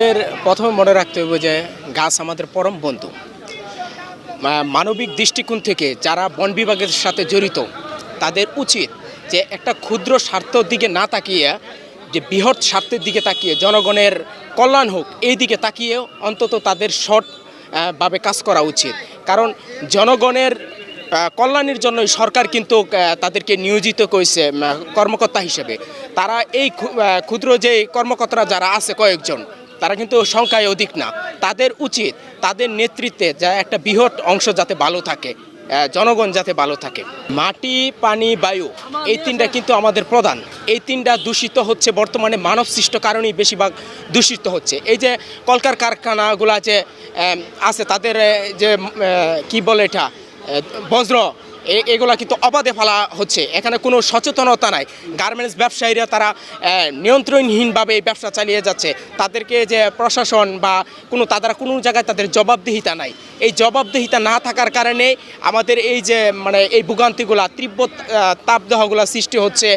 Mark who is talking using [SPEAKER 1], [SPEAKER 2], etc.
[SPEAKER 1] এর প্রথমে মনে রাখতে হবে যে গাছ আমাদের পরম বন্ধু। মানবিক দৃষ্টিকোণ থেকে যারা বন বিভাগের সাথে জড়িত, তাদের উচিত যে একটা ক্ষুদ্র স্বার্থর দিকে না তাকিয়ে, যে বৃহৎ স্বার্থের দিকে তাকিয়ে, জনগণের কল্যাণ হোক, এই দিকে তাকিয়ে অন্তত তাদের শর্ট ভাবে কাজ করা উচিত। কারণ জনগণের কল্যাণের জন্যই সরকার কিন্তু তাদেরকে নিয়োজিত করেছে কর্মকর্তা হিসেবে। তারা এই ক্ষু- ক্ষুদ্র যে কর্মকর্তারা যারা আছে কয়েকজন তারা কিন্তু সংখ্যায় অধিক না। তাদের উচিত, তাদের নেতৃত্বে যা একটা বৃহৎ অংশ যাতে ভালো থাকে জনগণ যাতে ভালো থাকে। মাটি, পানি, বায়ু, এই তিনটা কিন্তু আমাদের প্রধান। এই তিনটা দূষিত হচ্ছে বর্তমানে মানব সৃষ্ট কারণেই বেশিরভাগ দূষিত হচ্ছে। এই যে কলকার কারখানাগুলা যে আছে, তাদের যে কি বলে এটা বজ্র এগুলা কিন্তু অবাধে ফেলা হচ্ছে। এখানে কোনো সচেতনতা নাই। গার্মেন্টস ব্যবসায়ীরা তারা নিয়ন্ত্রণহীনভাবে এই ব্যবসা চালিয়ে যাচ্ছে। তাদেরকে যে প্রশাসন বা কোনো, তাদের কোনো জায়গায় তাদের জবাবদিহিতা নাই। এই জবাবদিহিতা না থাকার কারণে আমাদের এই যে মানে এই ভোগান্তিগুলা, তীব্র তাপদাহগুলা সৃষ্টি হচ্ছে।